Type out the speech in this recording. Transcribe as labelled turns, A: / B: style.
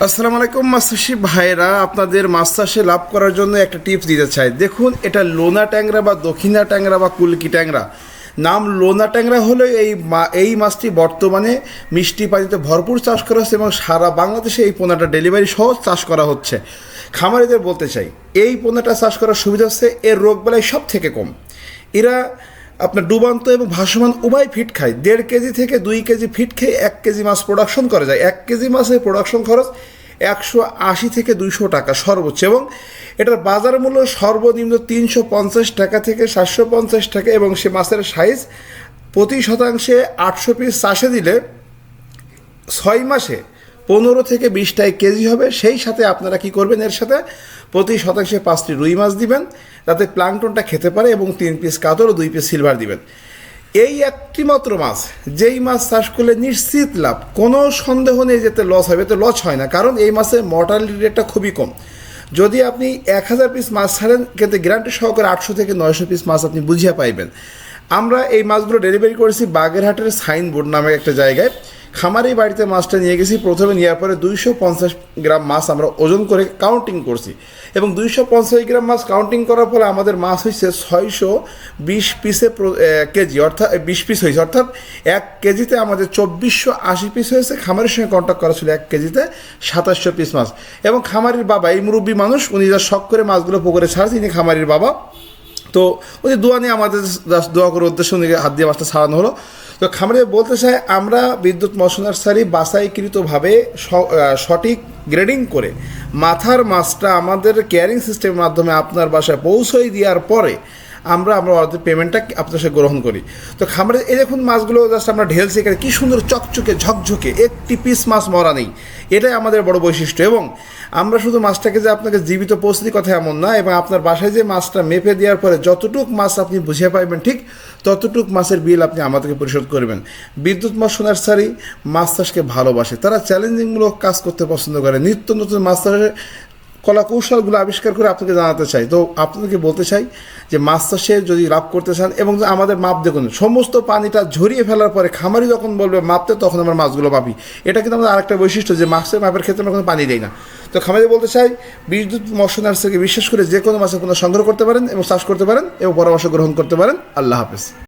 A: আসসালামু আলাইকুম মাস্টারশিপ ভাইরা আপনাদের মাছ চাষে লাভ করার জন্য একটা টিপস দিতে চাই। দেখুন, এটা লোনা ট্যাংরা বা দক্ষিণা ট্যাংরা বা কুলকি ট্যাংরা। নাম লোনা ট্যাংরা হলে এই মা- এই মাছটি বর্তমানে মিষ্টি পানিতে ভরপুর চাষ করা হচ্ছে এবং সারা বাংলাদেশে এই পোনাটা ডেলিভারি সহ চাষ করা হচ্ছে। খামারিদের বলতে চাই, এই পোনাটা চাষ করার সুবিধা হচ্ছে এর রোগবেলায় সব থেকে কম। এরা আপনার ডুবান্ত এবং ভাসমান উভয় ফিট খায়। দেড় কেজি থেকে দুই কেজি ফিট খেয়ে এক কেজি মাছ প্রোডাকশন করা যায়। এক কেজি মাছের প্রোডাকশন খরচ একশো আশি থেকে দুইশো টাকা সর্বোচ্চ এবং এটার বাজার মূল্য সর্বনিম্ন তিনশো পঞ্চাশ টাকা থেকে সাতশো পঞ্চাশ টাকা এবং সে মাছের সাইজ প্রতি শতাংশে আটশো পিস চাষে দিলে ছয় মাসে পনেরো থেকে বিশটায় কেজি হবে। সেই সাথে আপনারা কি করবেন? এর সাথে প্রতি শতাংশে পাঁচটি রুই মাছ দিবেন। যাতে প্লাংটনটা খেতে পারে এবং তিন পিস কাতর ও দুই পিস সিলভার দিবেন। এই একটি মাত্র মাছ, যেই মাছ চাষ করলে নিশ্চিত লাভ, কোনো সন্দেহ নেই যেতে লস হবে তো লস হয় না, কারণ এই মাছের মর্টালিটি রেটটা খুবই কম। যদি আপনি এক হাজার পিস মাছ ছাড়েন কিন্তু গ্যারান্টি সহকারে আটশো থেকে নয়শো পিস মাছ আপনি বুঝিয়ে পাইবেন। আমরা এই মাছগুলো ডেলিভারি করেছি বাগেরহাটের সাইনবোর্ড নামে একটা জায়গায়। খামারি বাড়িতে মাছটা নিয়ে গেছি। প্রথমে নেওয়ার পরে দুইশো পঞ্চাশ গ্রাম মাছ আমরা ওজন করে কাউন্টিং করছি। এবং দুইশো পঞ্চাশ গ্রাম মাছ কাউন্টিং করার ফলে আমাদের মাছ হয়েছে ছয়শো বিশ পিসে কেজি, অর্থাৎ বিশ পিস হয়েছে অর্থাৎ এক কেজিতে আমাদের চব্বিশশো আশি পিস হয়েছে। খামারের সঙ্গে কন্ট্যাক্ট করা ছিল এক কেজিতে সাতাশশো পিস মাছ। এবং খামারির বাবা, এই মুরব্বী মানুষ, উনি যা শখ করে মাছগুলো পুকুরে ছাড়ছে তিনি খামারির বাবা। তো ওই দোয়া নিয়ে আমাদের দোয়া করার উদ্দেশ্য নিয়ে হাত দিয়ে মাছটা ছাড়ানো হলো। তো খামারে বলতে চাই আমরা বিদ্যুৎ মশনার্সারি বাসাইকৃতভাবে সঠিক গ্রেডিং করে মাথার মাছটা আমাদের কেয়ারিং সিস্টেমের মাধ্যমে আপনার বাসায় পৌঁছই দেওয়ার পরে আমরা আমরা ওদের পেমেন্টটা আপনার সাথে গ্রহণ করি। তো খামারে, এই দেখুন মাছগুলো জাস্ট আমরা ঢেলছি এখানে কী সুন্দর চকচকে, ঝকঝকে, একটি পিস মাছ মরা নেই। এটাই আমাদের বড় বৈশিষ্ট্য এবং আমরা শুধু মাছটাকে যে আপনাকে জীবিত পৌঁছতি কথা এমন না, এবং আপনার বাসায় যে মাছটা মেপে দেওয়ার পরে যতটুক মাছ আপনি বুঝিয়ে পাইবেন ঠিক ততটুক মাছের বিল আপনি আমাদেরকে পরিশোধ করবেন। বিদ্যুৎ মাছ সোনার নার্সারি মাছ চাষকে ভালোবাসে। তারা চ্যালেঞ্জিংমূলক কাজ করতে পছন্দ করে। নিত্য নতুন মাছ চাষের কলা কৌশলগুলো আবিষ্কার করে আপনাকে জানাতে চাই। তো আপনাদেরকে বলতে চাই যে মাছ চাষে যদি লাভ করতে চান এবং আমাদের মাপ দেখুন, সমস্ত পানিটা ঝরিয়ে ফেলার পরে খামারি যখন বলবে মাপতে, তখন আমরা মাছগুলো পাবি এটা কিন্তু আমাদের আরেকটা বৈশিষ্ট্য যে মাছের মাপের ক্ষেত্রে আমরা কোনো পানি দেই না। তো খামারি বলতে চাই, বিদ্যুৎ মৎস্য নার্সারিকে বিশ্বাস করে যে কোনো মাছের কোনো সংগ্রহ করতে পারেন এবং চাষ করতে পারেন এবং পরামর্শ গ্রহণ করতে পারেন। আল্লাহ হাফেজ।